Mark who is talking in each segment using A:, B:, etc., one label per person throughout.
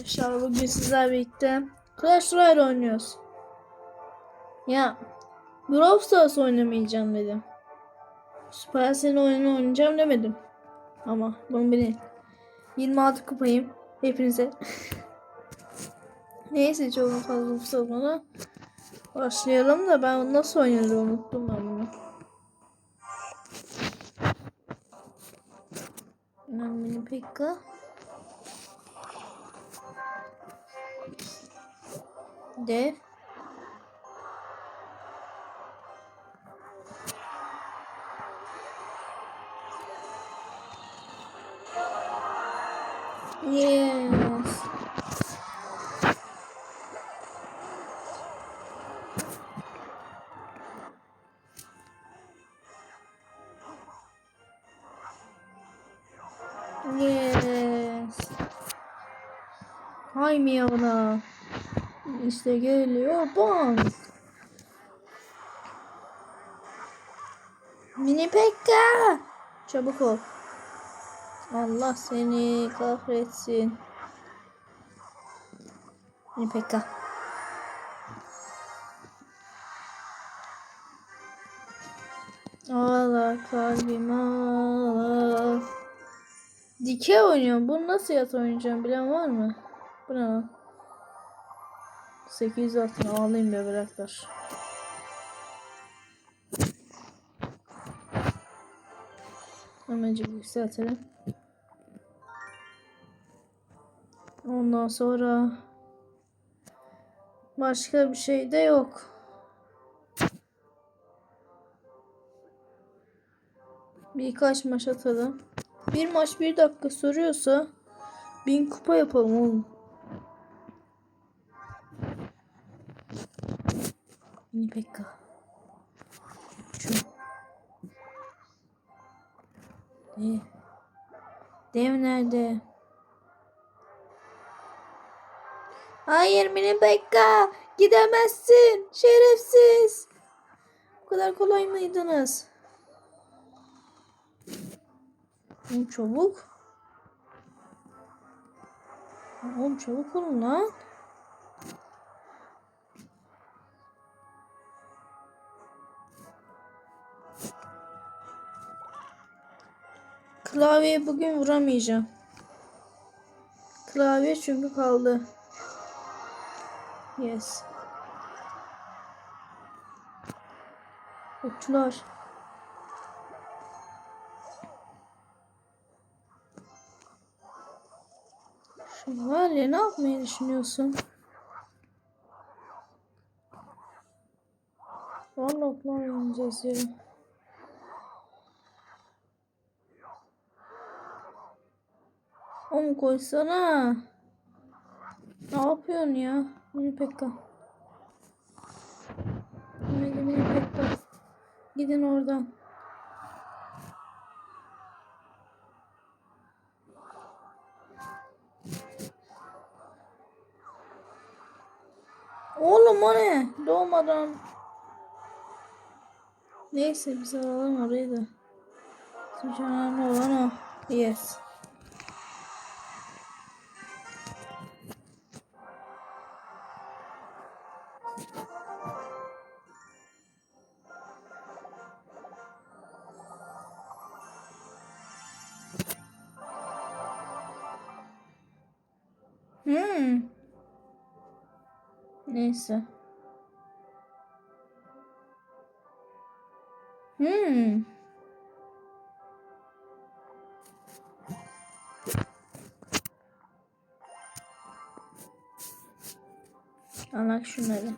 A: arkadaşlar bugün sizlerle birlikte Clash Royale oynuyoruz. Ya Brawl Stars oynamayacağım dedim. Supercell oyunu oynayacağım demedim. Ama bunu bilin. 26 kupayım hepinize. Neyse çok fazla uzatmadan başlayalım da ben nasıl oynarım unuttum ben bunu. Ben beni pekka. Dev. Yes. Yes. Hay miyavna. İşte geliyor bam. Mini Pekka. Çabuk ol. Allah seni kahretsin. Mini Pekka. Allah kalbim Allah. Dike oynuyorum. Bunu nasıl yat oynayacağım bilen var mı? Bu ne? 800 altına alayım be bıraklar. Hemencik yükseltelim. Ondan sonra başka bir şey de yok. Birkaç maç atalım. Bir maç bir dakika soruyorsa bin kupa yapalım oğlum. Mini Pekka. Şu. Dev. Dev nerede? Hayır Mini Pekka. Gidemezsin. Şerefsiz. Bu kadar kolay mıydınız? Oğlum çabuk. Oğlum çabuk olun lan. Klavyeye bugün vuramayacağım. Klavye çünkü kaldı. Yes. Okçular. Şövalye ne yapmayı düşünüyorsun? Vallahi oklar oynayacağız ya. Oğlum koysana. Ne yapıyorsun ya? Mini Pekka. Mini, Mini Pekka. Gidin oradan. Oğlum o ne? Doğmadan. Neyse biz alalım orayı da. Çünkü önemli olan o. Yes. Hmm. Neyse. Hmm. Alak şunları.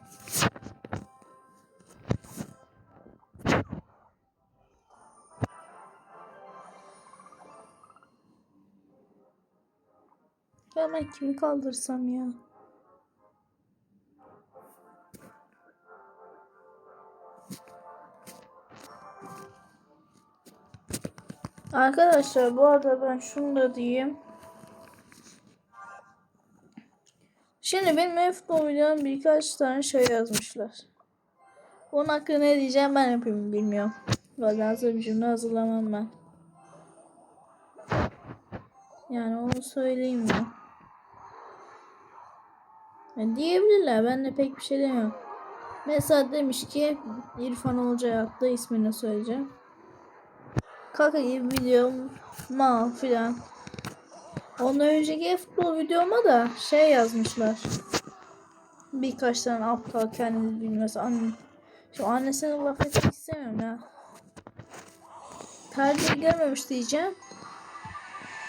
A: Ben kimi kaldırsam ya? Arkadaşlar bu arada ben şunu da diyeyim. Şimdi benim F-Mobile'den birkaç tane şey yazmışlar. Onun hakkında ne diyeceğim ben yapayım bilmiyorum. Valla hazır bir cümle hazırlamam ben. Yani onu söyleyeyim mi? Ya diyebilirler. Ben de pek bir şey demiyorum. Mesela demiş ki İrfan Olcay adlı ismini söyleyeceğim. Kaka gibi video mal filan. Ondan önceki futbol videoma da şey yazmışlar. Birkaç tane aptal kendini bilmez. Anne. Şu annesine laf etmek istemiyorum ya. Tercih görmemiş diyeceğim.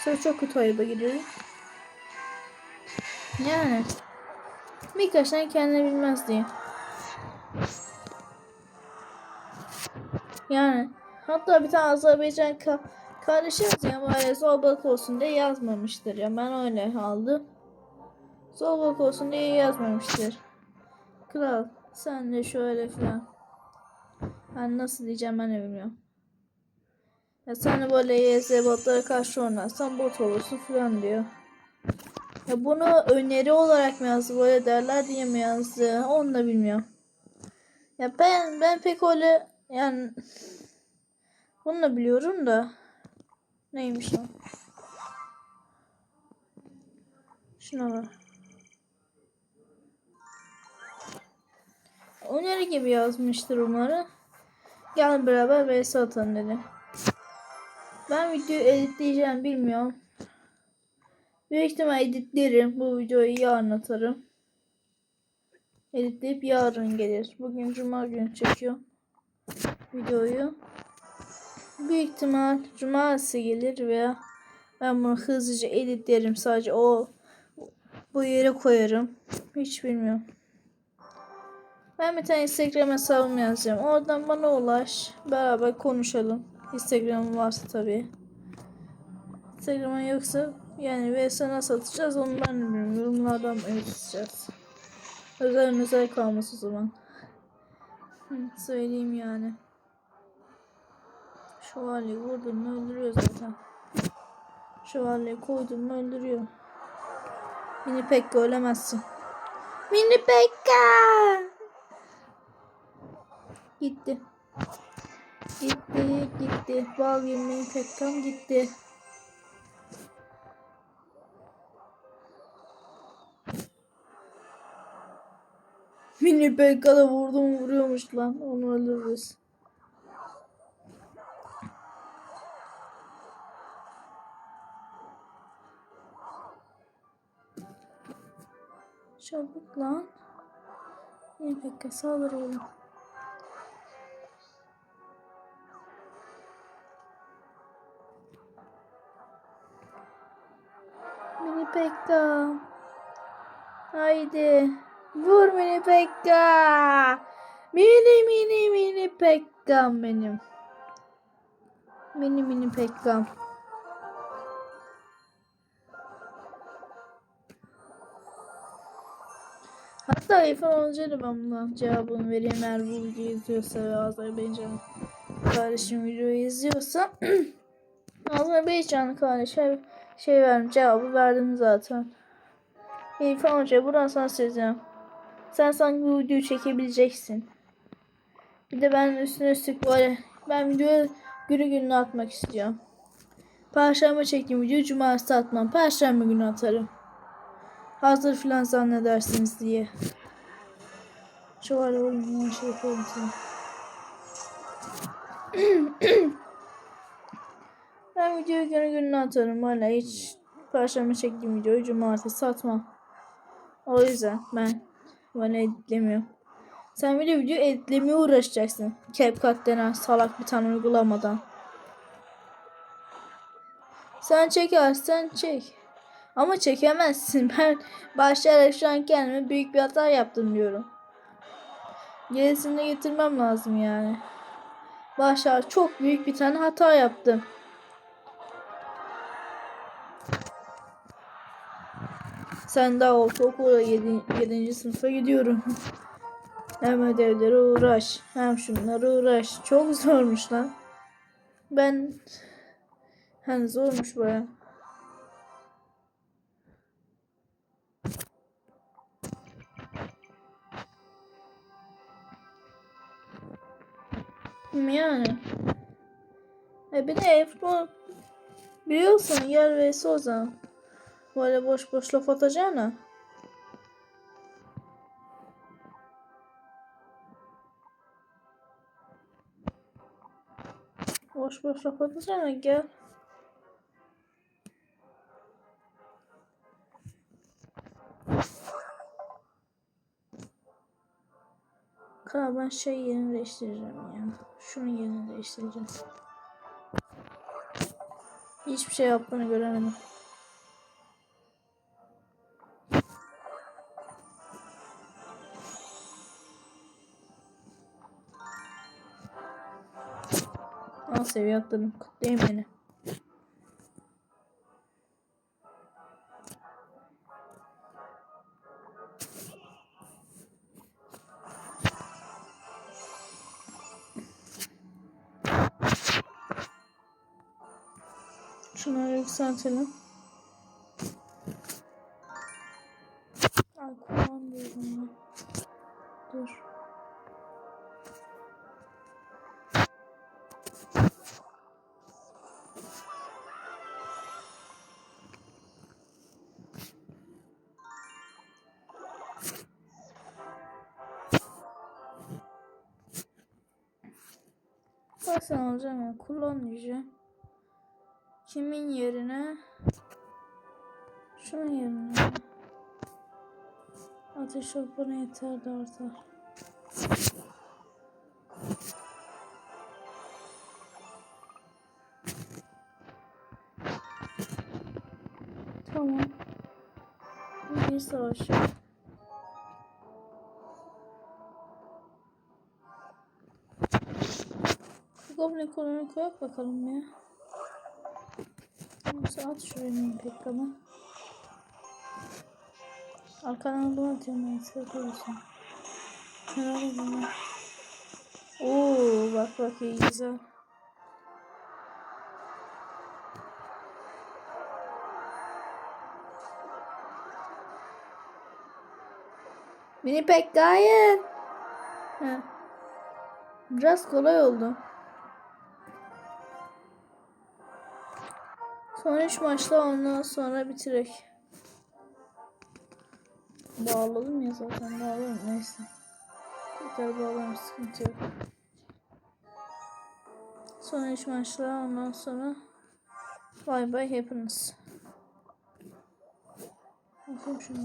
A: Sonra çok kötü ayıba gidiyor. Yani. Birkaç tane kendini bilmez diye. Yani. Hatta bir tane Azerbaycan ka kardeşimiz ya böyle zorbalık olsun diye yazmamıştır ya. Ben öyle aldım. Zorbalık olsun diye yazmamıştır. Kral sen de şöyle filan. Ben nasıl diyeceğim ben de bilmiyorum. Ya sen de böyle YS botlara karşı oynarsan bot olursun filan diyor. Ya bunu öneri olarak mı yazdı böyle derler diye mi yazdı onu da bilmiyorum. Ya ben ben pek öyle yani bunu da biliyorum da neymiş o? Şuna bak. Öneri gibi yazmıştır umarım. Gel beraber vs atalım dedi. Ben videoyu editleyeceğim bilmiyorum. Büyük ihtimal editlerim. Bu videoyu yarın atarım. Editleyip yarın gelir. Bugün cuma günü çekiyor videoyu. Büyük ihtimal cumartesi gelir veya ben bunu hızlıca editlerim. Sadece o bu yere koyarım. Hiç bilmiyorum. Ben bir tane Instagram hesabımı yazacağım. Oradan bana ulaş. Beraber konuşalım. Instagram'ım varsa tabii. Instagram'ın yoksa yani ve sana satacağız onu ben bilmiyorum. Yorumlardan mı ödeyeceğiz? Özel özel kalması o zaman. Söyleyeyim yani. Şövalyeyi vurdum mu öldürüyor zaten. Şövalyeyi koydum mu öldürüyor. Mini Pekka ölemezsin. Mini Pekka! Gitti. Gitti, gitti. Bal Mini Pekka'm gitti. Mini Pekka'da vurdum vuruyormuş lan. Onu öldürürüz. Çabuk lan. Mini Pekka saldır oğlum. Mini Pekka. Haydi. Vur Mini Pekka. Mini mini mini Pekkam benim. Mini mini Pekkam. Hatta İrfan Olunca da ben buna cevabını vereyim eğer bu videoyu izliyorsa ve Azerbaycan kardeşim videoyu izliyorsa Azerbaycan kardeşe şey verdim cevabı verdim zaten. İrfan Hoca buradan sana söyleyeceğim. Sen sanki bu videoyu çekebileceksin. Bir de ben üstüne üstlük böyle ben videoyu günü gününe atmak istiyorum. Perşembe çektiğim videoyu cumartesi atmam. Perşembe günü atarım. Hazır filan zannedersiniz diye. Var oğlum şey yapalım ben videoyu günü gününe atarım. Hala hiç perşembe çektiğim videoyu cumartesi atmam. O yüzden ben bana editlemiyorum. Sen bir de video editlemeye uğraşacaksın. CapCut denen salak bir tane uygulamadan. Sen çekersen çek. Ama çekemezsin. Ben başlayarak şu an kendime büyük bir hata yaptım diyorum. Gerisini getirmem lazım yani. Başlar çok büyük bir tane hata yaptım. Sen daha ortaokula 7. 7. sınıfa gidiyorum. hem ödevlere uğraş. Hem şunlara uğraş. Çok zormuş lan. Ben hani zormuş baya. Yani. E bir de e-futbol biliyorsun yer vs o zaman. Böyle boş boş laf atacağına. Boş boş laf atacağına gel. Kral ben şey yerini değiştireceğim ya. Şunun yerini değiştireceğim. Hiçbir şey yaptığını göremedim. Seviye atladım. Kutlayayım beni. Şunları yükseltelim. Ay kullan diyorum ben. Dur. Sen alacağım ya. Kullan diyeceğim. Kimin yerine? Şunun yerine. Ateş bana yeter de artar. Tamam. Bir savaş Goblin kolonu koyak bakalım ya. Neyse at şuraya pek ama. Arkadan adım atıyorum ben size koyacağım. Herhalde bunu. Oo bak bak iyi güzel. Mini pek gayet. Biraz kolay oldu. Son 3 maçla ondan sonra bitirek. Bağladım ya zaten bağladım neyse. Tekrar bağlamış sıkıntı yok. Son 3 maçla ondan sonra bay bay hepiniz. Bakayım şunu.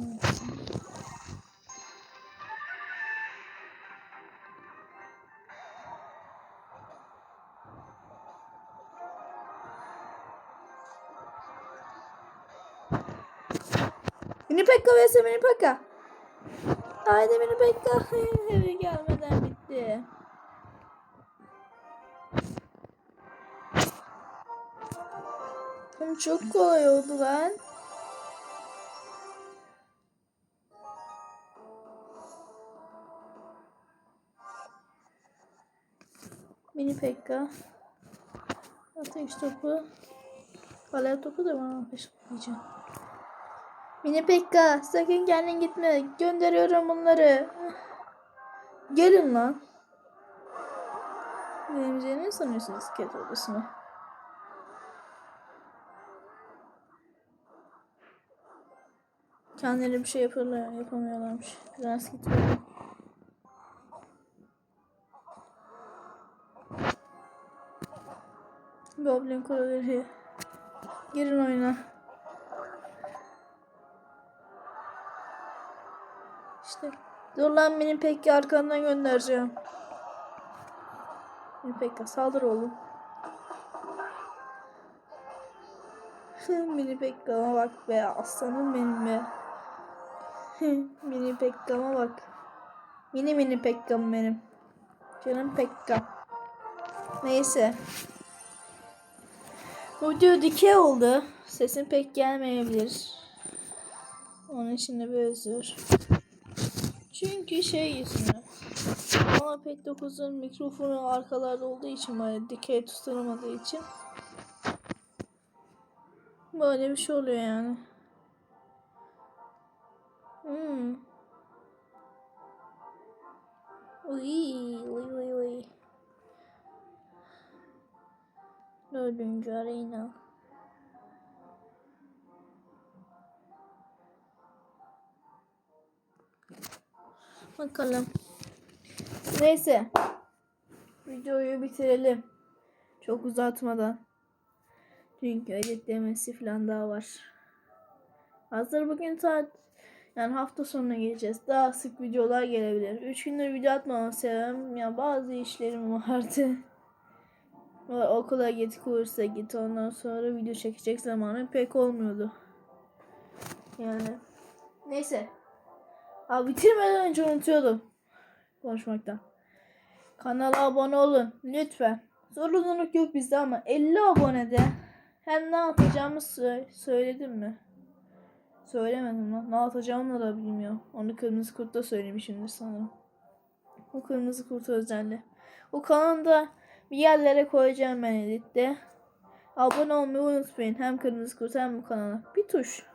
A: Mini Pekka vs Mini Pekka. Haydi Mini Pekka. Eve gelmeden bitti. Oğlum Çok kolay oldu lan. Mini Pekka. Ateş topu. Alev topu da bana ateş diyeceğim. Mini Pekka sakın kendin gitme. Gönderiyorum bunları. Gelin lan. Geleceğini ne sanıyorsunuz iskelet odasına? Kendileri bir şey yapıyorlar, yapamıyorlarmış. Biraz bakalım. Goblin kuleleri. Girin oyuna. Dur lan mini pekki arkandan göndereceğim. Mini pekka saldır oğlum. mini pekkama bak be aslanım benim be. mini pekkama bak. Mini mini pekkam benim. Canım pekka. Neyse. Bu video dikey oldu. Sesim pek gelmeyebilir. Onun için de bir özür. Çünkü şey yüzünden. Ama pek 9'un mikrofonu arkalarda olduğu için böyle dikey tutulamadığı için böyle bir şey oluyor yani. Hmm. Uy, uy, uy, uy. Dördüncü arena. Bakalım. Neyse. Videoyu bitirelim. Çok uzatmadan. Çünkü editlemesi falan daha var. Hazır bugün saat yani hafta sonuna geleceğiz. Daha sık videolar gelebilir. 3 gündür video atmamı seviyorum. Ya bazı işlerim vardı. Okula git, kursa git. Ondan sonra video çekecek zamanı pek olmuyordu. Yani. Neyse. Abi bitirmeden önce unutuyordum. Konuşmaktan. Kanala abone olun. Lütfen. Zorunluluk yok bizde ama 50 abonede hem ne yapacağımı sö- söyledim mi? Söylemedim lan. Ne yapacağımı da bilmiyorum. Onu Kırmızı Kurt'ta söylemişimdir sanırım. O Kırmızı Kurt özelliği. O kanalda bir yerlere koyacağım ben editte. Abone olmayı unutmayın. Hem Kırmızı Kurt hem bu kanala. Bir tuş.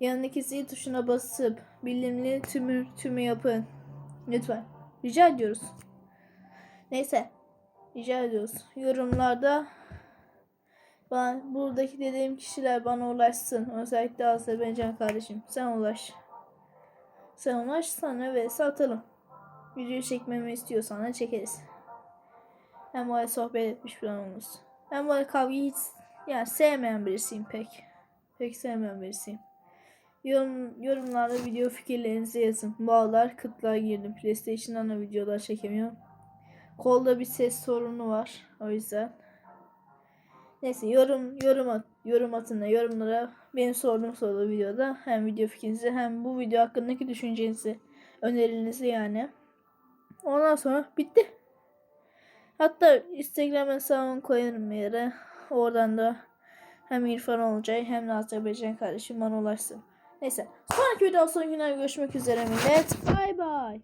A: Yanındaki zil tuşuna basıp bilimli tümü, tümü yapın. Lütfen. Rica ediyoruz. Neyse. Rica ediyoruz. Yorumlarda ben buradaki dediğim kişiler bana ulaşsın. Özellikle Azerbaycan kardeşim. Sen ulaş. Sen ulaşsan evet satalım. Video çekmemi istiyorsan da çekeriz. Hem böyle sohbet etmiş falan oluruz. Ben böyle kavgayı hiç yani sevmeyen birisiyim pek. Pek sevmeyen birisiyim. Yorum, yorumlarda video fikirlerinizi yazın. Bağlar kıtlığa girdim. PlayStation'dan da videolar çekemiyorum. Kolda bir ses sorunu var. O yüzden. Neyse yorum yorum at, yorum atın da yorumlara benim sorduğum soru videoda hem video fikrinizi hem bu video hakkındaki düşüncenizi önerinizi yani. Ondan sonra bitti. Hatta Instagram hesabımı koyarım yere. Oradan da hem İrfan olacak hem de Azerbaycan kardeşim bana ulaşsın. Neyse. Sonraki videoda son günler görüşmek üzere millet. Bay bay.